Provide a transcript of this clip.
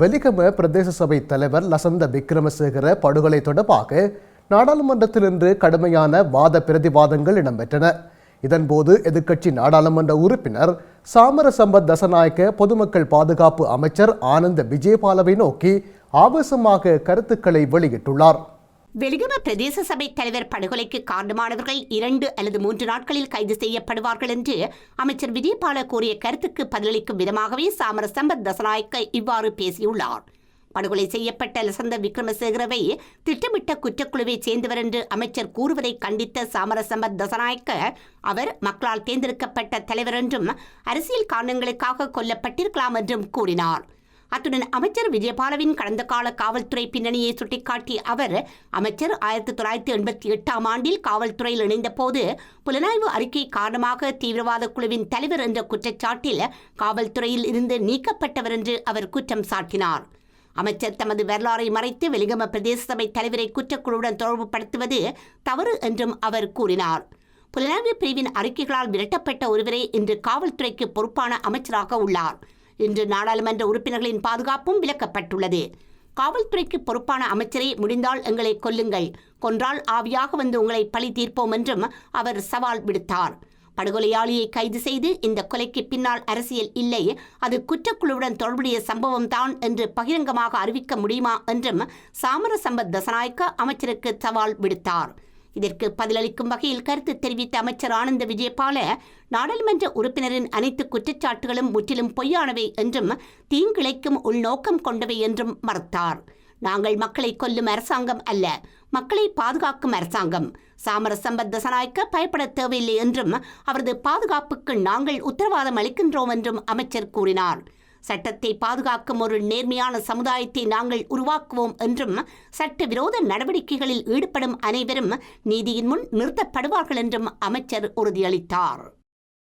வெலிகம பிரதேச சபை தலைவர் லசந்த விக்ரமசேகர படுகொலை தொடர்பாக நாடாளுமன்றத்தில் இன்று கடுமையான வாத பிரதிவாதங்கள் இடம்பெற்றன. இதன்போது எதிர்க்கட்சி நாடாளுமன்ற உறுப்பினர் சாமர சம்பத் தசநாயக்க பொதுமக்கள் பாதுகாப்பு அமைச்சர் ஆனந்த விஜயபாலவை நோக்கி ஆவேசமாக கருத்துக்களை வெளியிட்டுள்ளார். வெலிகம பிரதேச சபை தலைவர் படுகொலைக்கு காரணமானவர்கள் இரண்டு அல்லது மூன்று நாட்களில் கைது செய்யப்படுவார்கள் என்று அமைச்சர் விஜயபால கூறிய கருத்துக்கு பதிலளிக்கும் விதமாகவே சாமர சம்பத் தசநாயக்க இவ்வாறு பேசியுள்ளார். படுகொலை செய்யப்பட்ட லசந்த விக்ரமசேகரவை திட்டமிட்ட குற்றக்குழுவைச் சேர்ந்தவர் என்று அமைச்சர் கூறுவதை கண்டித்த சாமரசம்பத் தசநாயக்க அவர் மக்களால் தேர்ந்தெடுக்கப்பட்ட தலைவர் என்றும் அரசியல் காரணங்களுக்காக கொல்லப்பட்டிருக்கலாம் என்றும் கூறினார். அத்துடன் அமைச்சர் விஜயபாலவின் கடந்த கால காவல்துறை பின்னணியை சுட்டிக்காட்டிய அவர் அமைச்சர் ஆயிரத்தி தொள்ளாயிரத்தி எண்பத்தி எட்டாம் ஆண்டில் காவல்துறையில் இணைந்தபோது புலனாய்வு அறிக்கை காரணமாக தீவிரவாத குழுவின் தலைவர் என்ற குற்றச்சாட்டில் காவல்துறையில் இருந்து நீக்கப்பட்டவர் என்று அவர் குற்றம் சாட்டினார். அமைச்சர் தமது வரலாறை மறைத்து வெலிகம பிரதேச சபை தலைவரை குற்றக்குழுவுடன் தொடர்புபடுத்துவது தவறு என்றும் அவர் கூறினார். புலனாய்வு பிரிவின் அறிக்கைகளால் விரட்டப்பட்ட ஒருவரே இன்று காவல்துறைக்கு பொறுப்பான அமைச்சராக உள்ளார். இன்று நாடாளுமன்ற உறுப்பினர்களின் பாதுகாப்பும் விலக்கப்பட்டுள்ளது. காவல்துறைக்கு பொறுப்பான அமைச்சரை முடிந்தால் எங்களை கொல்லுங்கள். கொன்றால் ஆவியாக வந்து உங்களை பழி தீர்ப்போம் என்றும் அவர் சவால் விடுத்தார். படுகொலையாளியை கைது செய்து இந்த கொலைக்கு பின்னால் அரசியல் இல்லை. அது குற்றக்குழுவுடன் தொடர்புடைய சம்பவம் தான் என்று பகிரங்கமாக அறிவிக்க முடியுமா என்றும் சாமர சம்பத் தசநாயக்க அமைச்சருக்கு சவால் விடுத்தார். இதற்கு பதிலளிக்கும் வகையில் கருத்து தெரிவித்த அமைச்சர் ஆனந்த விஜயபால நாடாளுமன்ற உறுப்பினரின் அனைத்து குற்றச்சாட்டுகளும் முற்றிலும் பொய்யானவை என்றும் தீங்கிழைக்கும் உள்நோக்கம் கொண்டவை என்றும் மறுத்தார். நாங்கள் மக்களை கொல்லும் அரசாங்கம் அல்ல மக்களை பாதுகாக்கும் அரசாங்கம். சாமர சம்பத் தசநாயக்க பயப்பட தேவையில்லை என்றும் அவரது பாதுகாப்புக்கு நாங்கள் உத்தரவாதம் அளிக்கின்றோம் என்றும் அமைச்சர் கூறினார். சட்டத்தை பாதுகாக்கும் ஒரு நேர்மையான சமுதாயத்தை நாங்கள் உருவாக்குவோம் என்றும் சட்டவிரோத நடவடிக்கைகளில் ஈடுபடும் அனைவரும் நீதியின் முன் நிறுத்தப்படுவார்கள் என்றும் அமைச்சர் உறுதியளித்தார்.